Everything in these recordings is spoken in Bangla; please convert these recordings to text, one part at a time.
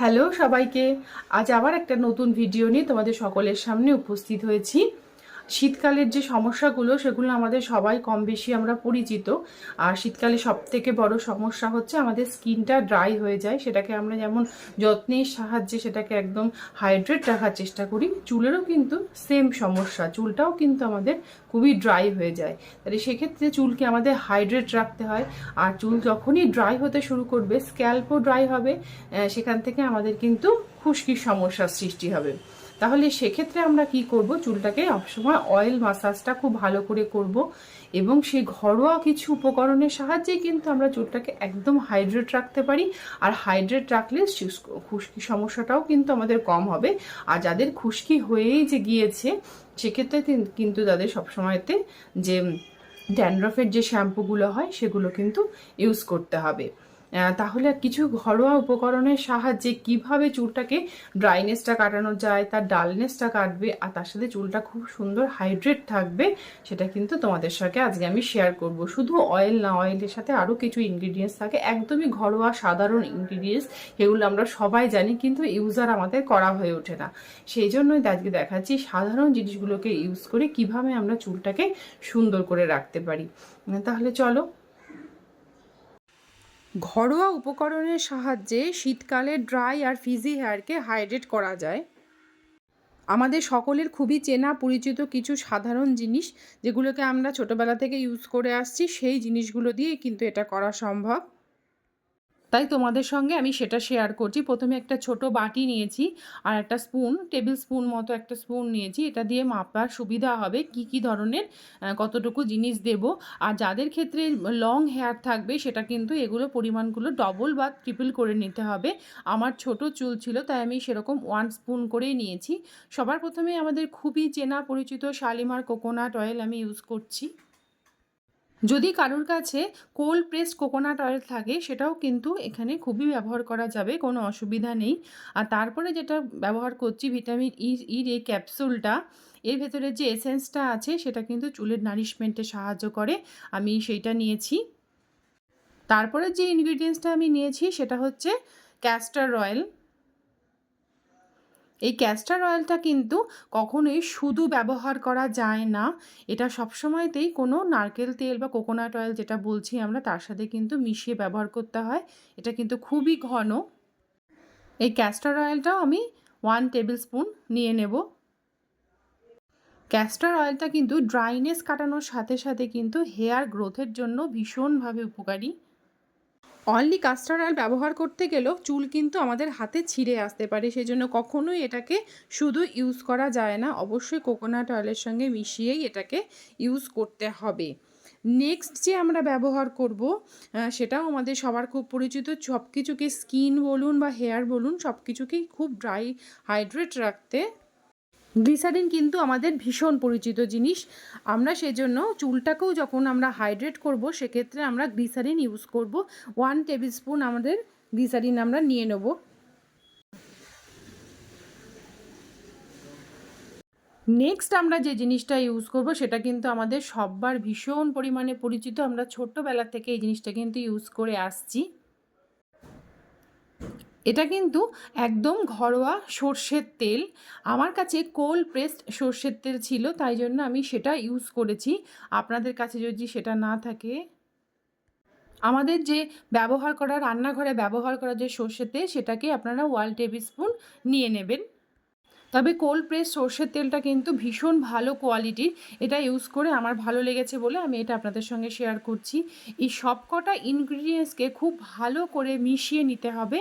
হ্যালো সবাইকে। আজ আবার একটা নতুন ভিডিও নিয়ে তোমাদের সকলের সামনে উপস্থিত হয়েছি। শীতকালের যে সমস্যাগুলো, সেগুলো আমাদের সবাই কম বেশি আমরা পরিচিত। আর শীতকালে সব থেকে বড় সমস্যা হচ্ছে আমাদের স্কিনটা ড্রাই হয়ে যায়। সেটাকে আমরা যেমন যত্নের সাহায্যে সেটাকে একদম হাইড্রেট রাখার চেষ্টা করি। চুলেরও কিন্তু সেম সমস্যা, চুলটাও কিন্তু আমাদের খুবই ড্রাই হয়ে যায়। তাহলে সেক্ষেত্রে চুলকে আমাদের হাইড্রেট রাখতে হয়। আর চুল যখনই ড্রাই হতে শুরু করবে, স্ক্যাল্পও ড্রাই হবে সেখান থেকে আমাদের কিন্তু খুশকির সমস্যার সৃষ্টি হবে। তাহলে সেক্ষেত্রে আমরা কি করব? চুলটাকে সবসময় অয়েল মাসাজটা খুব ভালো করে করব এবং সেই ঘরোয়া কিছু উপকরণের সাহায্যেই কিন্তু আমরা চুলটাকে একদম হাইড্রেট রাখতে পারি। আর হাইড্রেট রাখলে খুশকি সমস্যাটাও কিন্তু আমাদের কম হবে। আর যাদের খুশকি হয়েই যে গিয়েছে, সেক্ষেত্রে কিন্তু তাদের সবসময়তে যে, ড্যান্ড্রফের যে শ্যাম্পুগুলো হয়, সেগুলো কিন্তু ইউজ করতে হবে। তাহলে কিছু ঘরোয়া উপকরণের সাহায্যে কীভাবে চুলটাকে ড্রাইনেসটা কাটানো যায়, তার ডালনেসটা কাটবে, আর তার সাথে চুলটা খুব সুন্দর হাইড্রেট থাকবে, সেটা কিন্তু তোমাদের সাথে আজকে আমি শেয়ার করব। শুধু অয়েল না অয়েলের সাথে আরও কিছু ইনগ্রিডিয়েন্টস থাকে, একদমই ঘরোয়া সাধারণ ইনগ্রিডিয়েন্টস এগুলো আমরা সবাই জানি, কিন্তু ইউজার আমাদের করা হয়ে ওঠে না। সেই জন্যই আজকে দেখাচ্ছি সাধারণ জিনিসগুলোকে ইউজ করে কীভাবে আমরা চুলটাকে সুন্দর করে রাখতে পারি। তাহলে চলো ঘরোয়া উপকরণের সাহায্যে শীতকালে ড্রাই আর ফিজি হেয়ারকে হাইড্রেট করা যায়। আমাদের সকলের খুবই চেনা, পরিচিত কিছু সাধারণ জিনিস যেগুলোকে আমরা ছোটোবেলা থেকে ইউজ করে আসছি, সেই জিনিসগুলো দিয়ে কিন্তু এটা করা সম্ভব। তাই তোমাদের সঙ্গে আমি সেটা শেয়ার করছি। প্রথমে একটা ছোট বাটি নিয়েছি আর একটা স্পুন টেবিল স্পুন মতো একটা স্পুন নিয়েছি। এটা দিয়ে মাপার সুবিধা হবে কি কি ধরনের কতটুকু জিনিস দেব। আর যাদের ক্ষেত্রে লং হেয়ার থাকবে, সেটা কিন্তু এগুলো পরিমাণগুলো ডবল বা ট্রিপল করে নিতে হবে। আমার ছোট চুল ছিল, তাই আমি সেরকম ওয়ান স্পুন করেই নিয়েছি। সবার প্রথমে আমাদের খুবই চেনা পরিচিত শালিমার কোকোনাট অয়েল আমি ইউজ করছি। যদি কারোর কাছে কোল্ড প্রেসড কোকোনাট অয়েল থাকে, সেটাও কিন্তু এখানে খুবই ব্যবহার করা যাবে, কোনো অসুবিধা নেই। আর তারপরে যেটা ব্যবহার করছি, ভিটামিন ই ইর এই ক্যাপসুলটা, এর ভেতরে যে এসেন্সটা আছে, সেটা কিন্তু চুলের নারিশমেন্টে সাহায্য করে, আমি সেইটা নিয়েছি। তারপরে যে ইনগ্রিডিয়েন্টসটা আমি নিয়েছি, সেটা হচ্ছে ক্যাস্টার অয়েল এই ক্যাস্টার অয়েলটা কিন্তু কখনোই শুধু ব্যবহার করা যায় না। এটা সবসময়তেই কোনো নারকেল তেল বা কোকোনাট অয়েল যেটা বলছি আমরা, তার সাথে কিন্তু মিশিয়ে ব্যবহার করতে হয়। এটা কিন্তু খুবই ঘন। এই ক্যাস্টার অয়েলটাও আমি ওয়ান টেবিল স্পুন নিয়ে নেব। ক্যাস্টার অয়েলটা কিন্তু ড্রাইনেস কাটানোর সাথে সাথে কিন্তু হেয়ার গ্রোথের জন্য ভীষণভাবে উপকারী। অনলি কাস্টার অয়েল ব্যবহার করতে গেলেও চুল কিন্তু আমাদের হাতে ছিঁড়ে আসতে পারে। সেই জন্য কখনোই এটাকে শুধু ইউজ করা যায় না, অবশ্যই কোকোনাট অয়েলের সঙ্গে মিশিয়েই এটাকে ইউজ করতে হবে। নেক্সট যে আমরা ব্যবহার করব সেটাও আমাদের সবার খুব পরিচিত। সব কিছুকে স্কিন বলুন বা হেয়ার বলুন সব কিছুকেই খুব ড্রাই হাইড্রেট রাখতে গ্লিসারিন কিন্তু আমাদের ভীষণ পরিচিত জিনিস। আমরা সেজন্য চুলটাকেও যখন আমরা হাইড্রেট করব, সেক্ষেত্রে আমরা গ্লিসারিন ইউজ করব। ওয়ান টেবিল স্পুন আমাদের গ্লিসারিন আমরা নিয়ে নেব। নেক্সট আমরা যে জিনিসটা ইউজ করব, সেটা কিন্তু আমাদের সববার ভীষণ পরিমাণে পরিচিত। আমরা ছোট্টবেলা থেকে এই জিনিসটা কিন্তু ইউজ করে আসছি। এটা কিন্তু একদম ঘরোয়া সর্ষের তেল। আমার কাছে কোল্ড প্রেসড সর্ষের তেল ছিল, তাই জন্য আমি সেটা ইউজ করেছি। আপনাদের কাছে যদি সেটা না থাকে। আমাদের যে ব্যবহার করা, রান্নাঘরে ব্যবহার করা যে সর্ষের তেল, সেটাকে আপনারা ওয়ান টেবিল স্পুন নিয়ে নেবেন। তবে কোল্ড প্রেস সর্ষের তেলটা কিন্তু ভীষণ ভালো কোয়ালিটির এটা ইউজ করে আমার ভালো লেগেছে বলে আমি এটা আপনাদের সঙ্গে শেয়ার করছি। এই সবকটা ইনগ্রিডিয়েন্টসকে খুব ভালো করে মিশিয়ে নিতে হবে।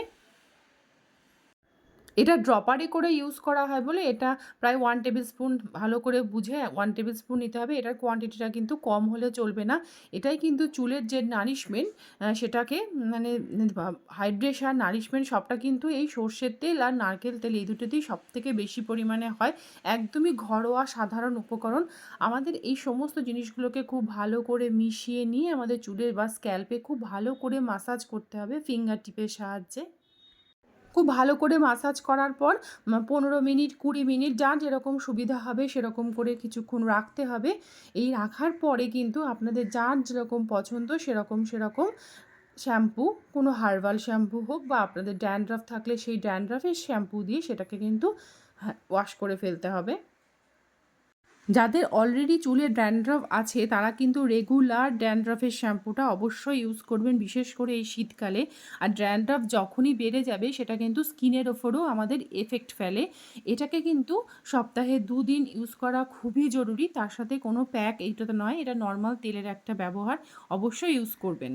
এটা ড্রপারে করে ইউজ করা হয় বলে এটা প্রায় ওয়ান টেবিল স্পুন ভালো করে বুঝে ওয়ান টেবিল স্পুন নিতে হবে। এটার কোয়ান্টিটিটা কিন্তু কম হলে চলবে না। এটাই কিন্তু চুলের যে নারিশমেন্ট সেটাকে মানে হাইড্রেশন নারিশমেন্ট সবটা কিন্তু এই সর্ষের তেল আর নারকেল তেল এই দুটোতেই সব থেকে বেশি পরিমাণে হয়। একদমই ঘরোয়া সাধারণ উপকরণ। আমাদের এই সমস্ত জিনিসগুলোকে খুব ভালো করে মিশিয়ে নিয়ে আমাদের চুলের বা স্ক্যাল্পে খুব ভালো করে মাসাজ করতে হবে। ফিঙ্গার টিপের সাহায্যে। খুব ভালো করে মাসাজ করার পর পনেরো মিনিট, কুড়ি মিনিট যার যেরকম সুবিধা হবে সেরকম করে কিছুক্ষণ রাখতে হবে। এই রাখার পরে কিন্তু আপনাদের যার যেরকম পছন্দ সেরকম সেরকম শ্যাম্পু কোনো হার্বাল শ্যাম্পু হোক বা আপনাদের ড্যান্ড্রাফ থাকলে সেই ড্যান্ড্রাফের শ্যাম্পু দিয়ে সেটাকে কিন্তু ওয়াশ করে ফেলতে হবে। যাদের অলরেডি চুলে ড্যান্ড্রফ আছে, তারা কিন্তু রেগুলার ড্যান্ড্রফের শ্যাম্পুটা অবশ্যই ইউজ করবেন, বিশেষ করে এই শীতকালে। আর ড্যান্ড্রফ যখনই বেড়ে যাবে, সেটা কিন্তু স্কিনের ওপরও আমাদের এফেক্ট ফেলে। এটাকে কিন্তু সপ্তাহে দুদিন ইউজ করা খুবই জরুরি। তার সাথে কোনো প্যাক এইটা তো নয়, এটা নর্মাল তেলের একটা ব্যবহার, অবশ্যই ইউজ করবেন।